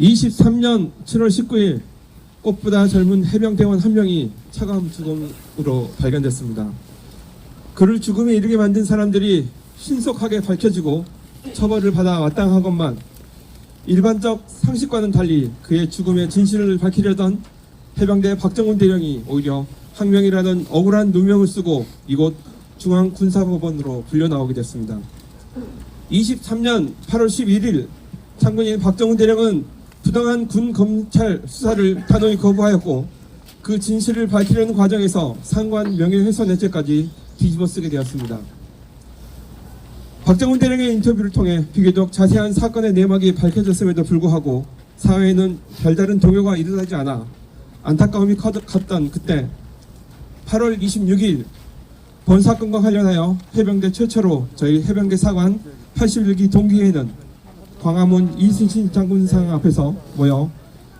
23년 7월 19일 꽃보다 젊은 해병대원 한 명이 차가운 죽음으로 발견됐습니다. 그를 죽음에 이르게 만든 사람들이 신속하게 밝혀지고 처벌을 받아 마땅한 것만 일반적 상식과는 달리 그의 죽음의 진실을 밝히려던 해병대 박정훈 대령이 오히려 항명이라는 억울한 누명을 쓰고 이곳 중앙군사법원으로 불려 나오게 됐습니다. 23년 8월 11일 장군인 박정훈 대령은 부당한 군 검찰 수사를 단호히 거부하였고 그 진실을 밝히려는 과정에서 상관 명예훼손죄까지 뒤집어쓰게 되었습니다. 박정훈 대령의 인터뷰를 통해 비교적 자세한 사건의 내막이 밝혀졌음에도 불구하고 사회에는 별다른 동요가 일어나지 않아 안타까움이 가득했던 그때 8월 26일 본 사건과 관련하여 해병대 최초로 저희 해병대 사관 81기 동기회는 광화문 이순신 장군상 앞에서 모여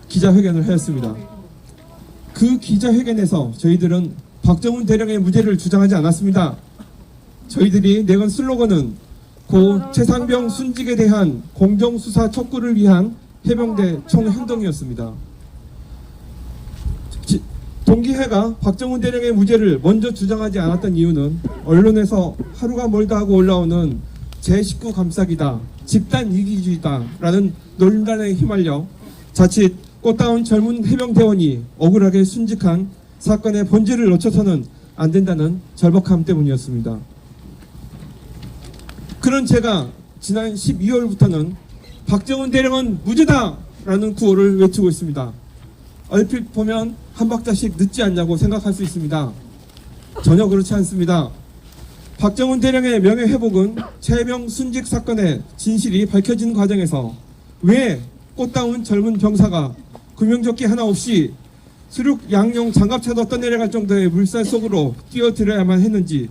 기자회견을 하였습니다. 그 기자회견에서 저희들은 박정훈 대령의 무죄를 주장하지 않았습니다. 저희들이 내건 슬로건은 고 최상병 순직에 대한 공정수사 촉구를 위한 해병대 총행동이었습니다. 지- 동기회가 박정훈 대령의 무죄를 먼저 주장하지 않았던 이유는 언론에서 하루가 멀다 하고 올라오는 제19 감싸기다, 집단 이기주의다 라는 논란에 휘말려 자칫 꽃다운 젊은 해병대원이 억울하게 순직한 사건의 본질을 놓쳐서는 안 된다는 절박함 때문이었습니다. 그런 제가 지난 12월부터는 박정훈 대령은 무죄다 라는 구호를 외치고 있습니다. 얼핏 보면 한 박자씩 늦지 않냐고 생각할 수 있습니다. 전혀 그렇지 않습니다. 박정훈 대령의 명예회복은 최병 순직 사건의 진실이 밝혀진 과정에서 왜 꽃다운 젊은 병사가 구명조끼 하나 없이 수륙 양용 장갑차도 떠내려갈 정도의 물살 속으로 뛰어들어야만 했는지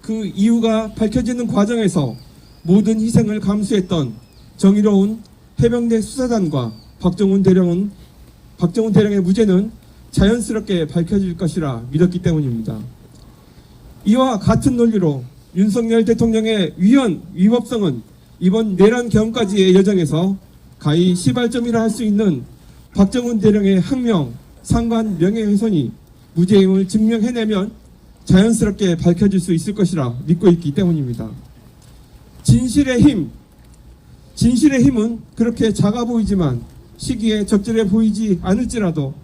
그 이유가 밝혀지는 과정에서 모든 희생을 감수했던 정의로운 해병대 수사단과 박정훈 대령은 박정훈 대령의 무죄는 자연스럽게 밝혀질 것이라 믿었기 때문입니다. 이와 같은 논리로 윤석열 대통령의 위헌 위법성은 이번 내란 경까지의 여정에서 가히 시발점이라 할 수 있는 박정훈 대령의 항명, 상관 명예훼손이 무죄임을 증명해내면 자연스럽게 밝혀질 수 있을 것이라 믿고 있기 때문입니다. 진실의 힘, 진실의 힘은 그렇게 작아 보이지만 시기에 적절해 보이지 않을지라도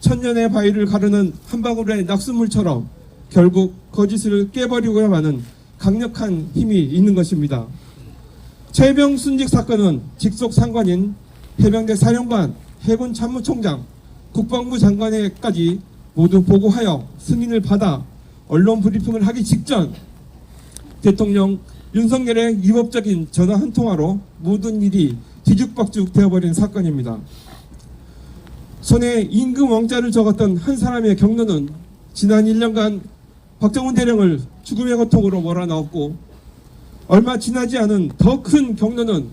천년의 바위를 가르는 한 방울의 낙수물처럼 결국 거짓을 깨버리고야 마는 강력한 힘이 있는 것입니다. 최병 순직 사건은 직속 상관인 해병대 사령관, 해군 참모총장, 국방부 장관에까지 모두 보고하여 승인을 받아 언론 브리핑을 하기 직전 대통령 윤석열의 위법적인 전화 한 통화로 모든 일이 뒤죽박죽 되어버린 사건입니다. 손에 임금 왕자를 적었던 한 사람의 경로는 지난 1년간 박정훈 대령을 죽음의 고통으로 몰아넣었고 얼마 지나지 않은 더 큰 경로는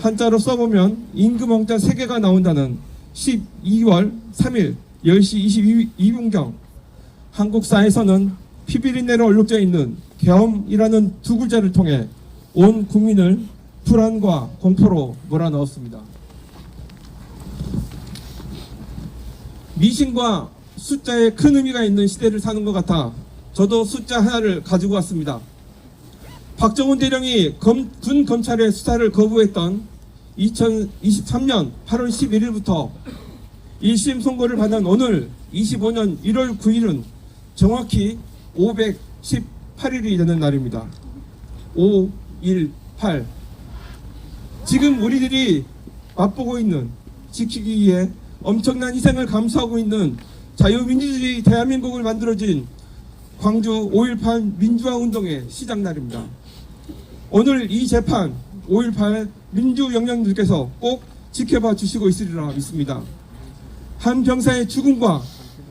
한자로 써보면 임금 왕자 3개가 나온다는 12월 3일 10시 22분경 한국사에서는 피비린내로 얼룩져 있는 계엄이라는 두 글자를 통해 온 국민을 불안과 공포로 몰아넣었습니다. 미신과 숫자에 큰 의미가 있는 시대를 사는 것 같아 저도 숫자 하나를 가지고 왔습니다. 박정훈 대령이 검- 군 검찰의 수사를 거부했던 2023년 8월 11일부터 1심 선고를 받은 오늘 25년 1월 9일은 정확히 518일이 되는 날입니다. 518. 지금 우리들이 맛보고 있는 지키기 위해 엄청난 희생을 감수하고 있는 자유민주주의 대한민국을 만들어진 광주 5.18 민주화 운동의 시작 날입니다. 오늘 이 재판 5.18 민주영령들께서 꼭 지켜봐 주시고 있으리라 믿습니다. 한 병사의 죽음과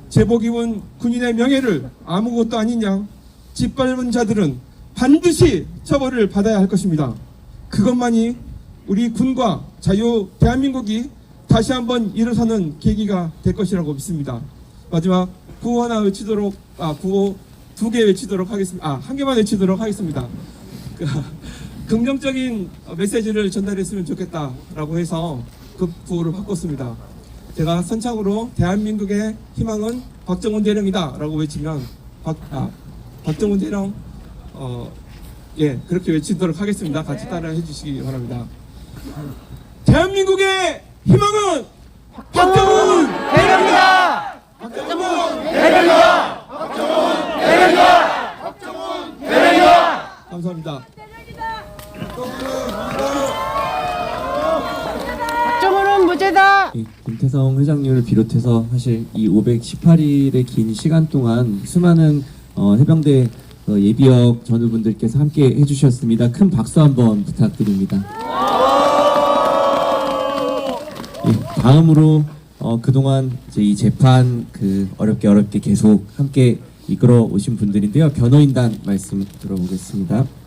제복 입은 군인의 명예를 아무것도 아닌 양 짓밟은 자들은 반드시 처벌을 받아야 할 것입니다. 그것만이 우리 군과 자유 대한민국이 다시 한번 일어서는 계기가 될 것이라고 믿습니다. 마지막 구호 하나 외치도록 아 구호 두 개 외치도록 하겠습니다. 아 한 개만 외치도록 하겠습니다. 그, 긍정적인 메시지를 전달했으면 좋겠다라고 해서 그 구호를 바꿨습니다. 제가 선창으로 대한민국의 희망은 박정훈 대령이다라고 외치면 박, 아, 박정훈 대령 어, 예 그렇게 외치도록 하겠습니다. 같이 따라해 주시기 바랍니다. 대한민국의 희망은 박정훈 대령이다! 박정훈 대령이다! 감사합니다. 박정훈은 무죄다! 이 김태성 회장님을 비롯해서 사실 이 518일의 긴 시간 동안 수많은 어, 해병대 어, 예비역 전우분들께서 함께 해주셨습니다. 큰 박수 한번 부탁드립니다. 예, 다음으로 어, 그동안 이제 이 재판 그 어렵게 어렵게 계속 함께 이끌어 오신 분들인데요. 변호인단 말씀 들어보겠습니다.